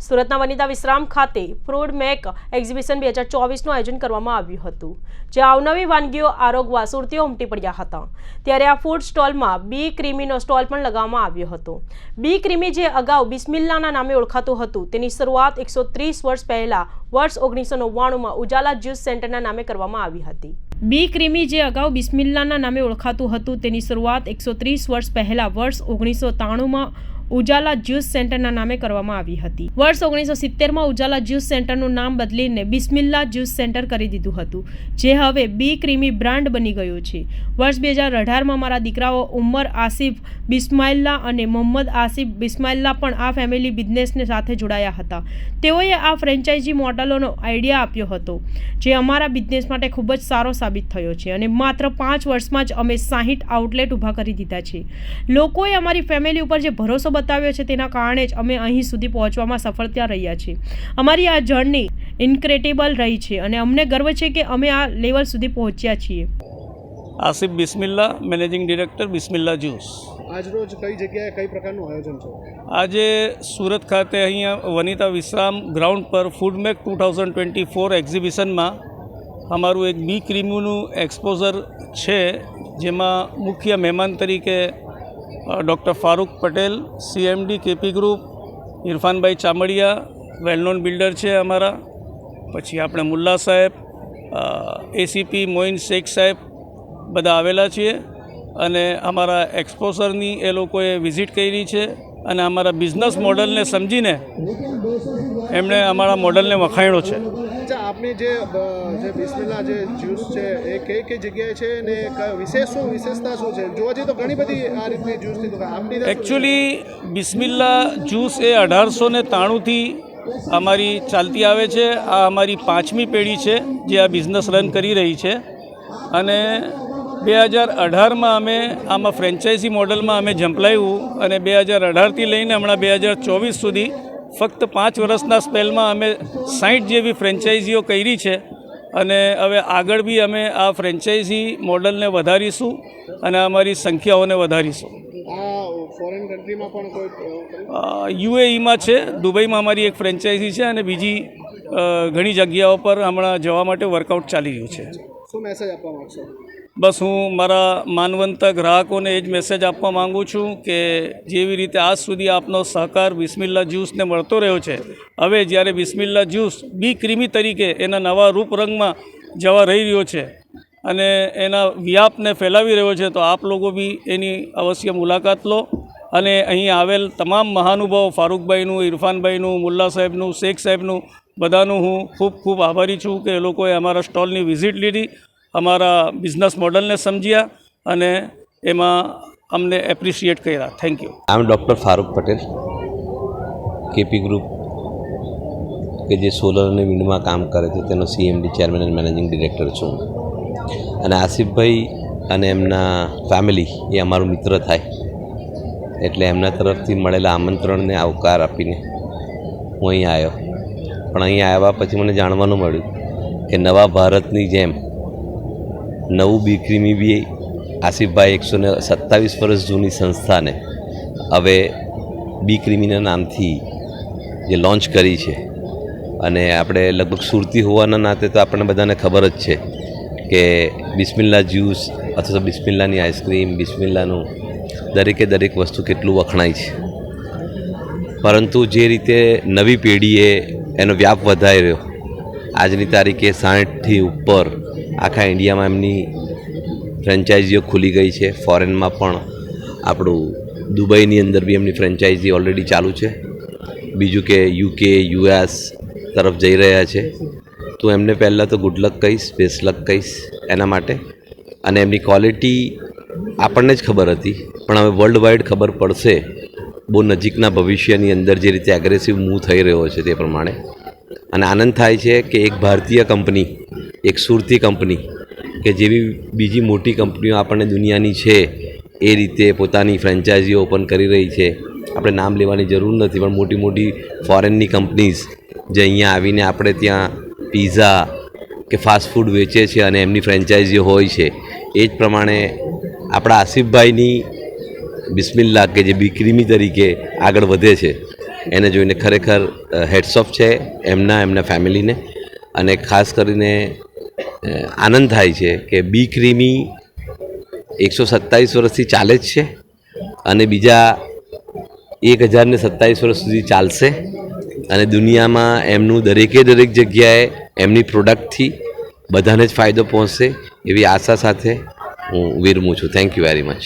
સુરતના વનિતા વિશ્રામ ખાતે ફ્રૂડ મેક એક્ઝિબિશન બે હજાર ચોવીસનું આયોજન કરવામાં આવ્યું હતું જે અવનવી વાનગીઓ, આરોગવા, સુરતીઓ ઉમટી પડ્યા હતા. ત્યારે આ ફૂડ સ્ટોલમાં બી ક્રીમીનો સ્ટોલ પણ લગાવવામાં આવ્યો હતો. બી ક્રીમી જે અગાઉ બિસ્મિલ્લાના નામે ઓળખાતું હતું, તેની શરૂઆત એકસો ત્રીસ વર્ષ પહેલા વર્ષ ઓગણીસો નવ્વાણુંમાં ઉજાલા જ્યુસ સેન્ટરના નામે કરવામાં આવી હતી. બી ક્રીમી જે અગાઉ બિસ્મિલ્લાના નામે ઓળખાતું હતું, તેની શરૂઆત એકસો ત્રીસ વર્ષ પહેલા વર્ષ ઓગણીસો ત્રાણુંમાં ઉજાલા જ્યુસ સેન્ટરના નામે કરવામાં આવી હતી. વર્ષ ઓગણીસો સિત્તેરમાં ઉજાલા જ્યુસ સેન્ટરનું નામ બદલીને બિસ્મિલ્લા જ્યુસ સેન્ટર કરી દીધું હતું, જે હવે બી ક્રીમી બ્રાન્ડ બની ગયું છે. વર્ષ બે હજાર અઢારમાં મારા દીકરાઓ ઉમર આસિફ બિસ્માઇલ્લા અને મોહમ્મદ આસિફ બિસ્માઇલ્લા પણ આ ફેમિલી બિઝનેસને સાથે જોડાયા હતા. તેઓએ આ ફ્રેન્ચાઇઝી મોડલોનો આઈડિયા આપ્યો હતો, જે અમારા બિઝનેસ માટે ખૂબ જ સારો સાબિત થયો છે અને માત્ર પાંચ વર્ષમાં જ અમે સાહીઠ આઉટલેટ ઊભા કરી દીધા છે. લોકોએ અમારી ફેમિલી ઉપર જે ભરોસો બતાવ્યો છે તેના કારણે જ અમે અહીં સુધી પહોંચવામાં સફળતા રહ્યા છીએ. અમારી આ જર્ની ઇન્ક્રેડિબલ રહી છે અને અમને ગર્વ છે કે અમે આ લેવલ સુધી પહોંચ્યા છીએ. Asif Bismilla managing director Bismilla juice આજરોજ કઈ જગ્યાએ કઈ પ્રકારનું આયોજન છે? આજે સુરત ખાતે અહીંયા વનિતા વિશ્રામ ગ્રાઉન્ડ પર Foodmac two thousand twenty four એક્ઝિબિશનમાં અમારું એક બી ક્રીમનું એક્સપોઝર છે જેમાં મુખ્ય મહેમાન તરીકે doctor Farooq Patel CMD KP group ઇરફાનભાઈ Chamadia well known builder છે અમારા. પછી આપણે મુલ્લા સાહેબ એસીપી મોઇન શેખ સાહેબ બધા આવેલા છીએ. અને અમારા એક્સપોઝરની એ લોકોએ વિઝિટ કરી છે અને અમારા બિઝનેસ મોડલને સમજીને એમણે અમારા મોડલને વખાણ્યો છે. આપની જે જે બિસ્મિલ્લા જે જ્યુસ છે, એ કઈ કઈ જગ્યાએ છે ને વિશેષ શું, વિશેષતા શું છે? જોવા જઈએ તો ઘણી બધી આ રીતની જ્યુસની દુકાન આપની? એકચ્યુઅલી બિસ્મિલ્લા જ્યુસ એ અઢારસો ને ત્રાણુંથી અમારી ચાલતી આવે છે. આ અમારી પાંચમી પેઢી છે જે આ બિઝનેસ રન કરી રહી છે. અને બે હજાર અઢારમાં અમે આમાં ફ્રેન્ચાઇઝી મોડલમાં અમે ઝંપલાવ્યું અને બે હજાર અઢારથી લઈને હમણાં બે હજાર ચોવીસ સુધી ફક્ત પાંચ વર્ષના સ્પેલમાં અમે સાઠ જેવી ફ્રેન્ચાઇઝીઓ કરી છે અને હવે આગળ બી અમે આ ફ્રેન્ચાઇઝી મોડલને વધારીશું અને અમારી સંખ્યાઓને વધારીશું? યુએઈમાં છે દુબઈમાં અમારી એક ફ્રેન્ચાઇઝી છે અને બીજી ઘણી જગ્યાઓ પર હમણાં જવા માટે વર્કઆઉટ ચાલી રહ્યું છે શું મેસેજ આપવા માંગશો બસ હું મારા માનવંત ગ્રાહકોને એ જ મેસેજ આપવા માગું છું કે જેવી રીતે આજ સુધી આપનો સહકાર બિસ્મિલ્લા જ્યુસને મળતો રહ્યો છે, હવે જ્યારે બિસ્મિલ્લા જ્યુસ બી ક્રીમી તરીકે એના નવા રૂપરંગમાં જવા રહી રહ્યો છે અને એના વ્યાપને ફેલાવી રહ્યો છે, તો આપ લોકો બી એની અવશ્ય મુલાકાત લો. અને અહીં આવેલ તમામ મહાનુભાવો, ફારૂકભાઈનું, ઇરફાનભાઈનું, મુલ્લા સાહેબનું, શેખ સાહેબનું બધાનું હું ખૂબ ખૂબ આભારી છું કે એ લોકોએ અમારા સ્ટોલની વિઝિટ લીધી. અમારા બિઝનેસ મોડલને સમજ્યા અને એમાં અમને એપ્રિશિએટ કર્યા. Thank you I am doctor Farooq Patel, KP group, કે જે સોલર અને વિન્ડમાં કામ કરે છે, તેનો CMD chairman and managing director છું. અને આસિફભાઈ અને એમના ફેમિલી એ અમારું મિત્ર થાય. એટલે એમના તરફથી મળેલા આમંત્રણને આવકાર આપીને હું અહીં આવ્યો. પણ અહીં આવ્યા પછી મને જાણવાનું મળ્યું કે નવા ભારતની જેમ નવું બીક્રીમી બી આસિફભાઈ એકસો ને સત્તાવીસ વર્ષ જૂની સંસ્થાને હવે બી ક્રીમીના નામથી જે લોન્ચ કરી છે. અને આપણે લગભગ સુરતી હોવાના નાતે તો આપણને બધાને ખબર જ છે કે બિસ્મિલ્લા જ્યુસ અથવા તો બિસ્મિલ્લાની આઈસ્ક્રીમ, બિસ્મિલ્લાનું દરેકે દરેક વસ્તુ કેટલું વખણાય છે. પરંતુ જે રીતે નવી પેઢીએ એનો વ્યાપ વધારી રહ્યો આજની તારીખે સાઠથી ઉપર આખા ઇન્ડિયામાં એમની ફ્રેન્ચાઇઝીઓ ખુલી ગઈ છે. ફોરેનમાં પણ આપણું દુબઈની અંદર બી એમની ફ્રેન્ચાઇઝી ઓલરેડી ચાલુ છે. બીજું કે યુકે યુએસ તરફ જઈ રહ્યા છે. તો એમને પહેલાં તો ગુડ લક કહીશ બેસ્ટ લક કહીશ એના માટે. અને એમની ક્વોલિટી આપણને જ ખબર હતી. પણ હવે વર્લ્ડ વાઇડ ખબર પડશે. બહુ નજીકના ભવિષ્યની અંદર જે રીતે એગ્રેસિવ મૂવ થઈ રહ્યો છે તે પ્રમાણે. અને આનંદ થાય છે કે એક ભારતીય કંપની એક સુરતી કંપની કે જેવી બીજી મોટી કંપનીઓ આપણને દુનિયાની છે, એ રીતે પોતાની ફ્રેન્ચાઇઝીઓ ઓપન કરી રહી છે. આપણે નામ લેવાની જરૂર નથી, પણ મોટી મોટી ફોરેનની કંપનીઝ જે અહીંયા આવીને આપણે ત્યાં પીઝા કે ફાસ્ટ ફૂડ વેચે છે અને એમની ફ્રેન્ચાઇઝીઓ હોય છે, એ જ પ્રમાણે આપણા આસિફભાઈની બિસ્મિલ્લા કે જે બિક્રીમી તરીકે આગળ વધે છે. એને જોઈને ખરેખર હેડ્સ ઓફ છે એમના એમના ફેમિલીને અને ખાસ કરીને આનંદ થાય છે કે બી ક્રીમી એકસો સત્તાવીસ વર્ષથી ચાલે જ છે અને બીજા એક હજારને સત્તાવીસ વર્ષ સુધી ચાલશે અને દુનિયામાં એમનું દરેકે દરેક જગ્યાએ એમની પ્રોડક્ટથી બધાને જ ફાયદો પહોંચશે એવી આશા સાથે હું વિરમું છું. Thank you very much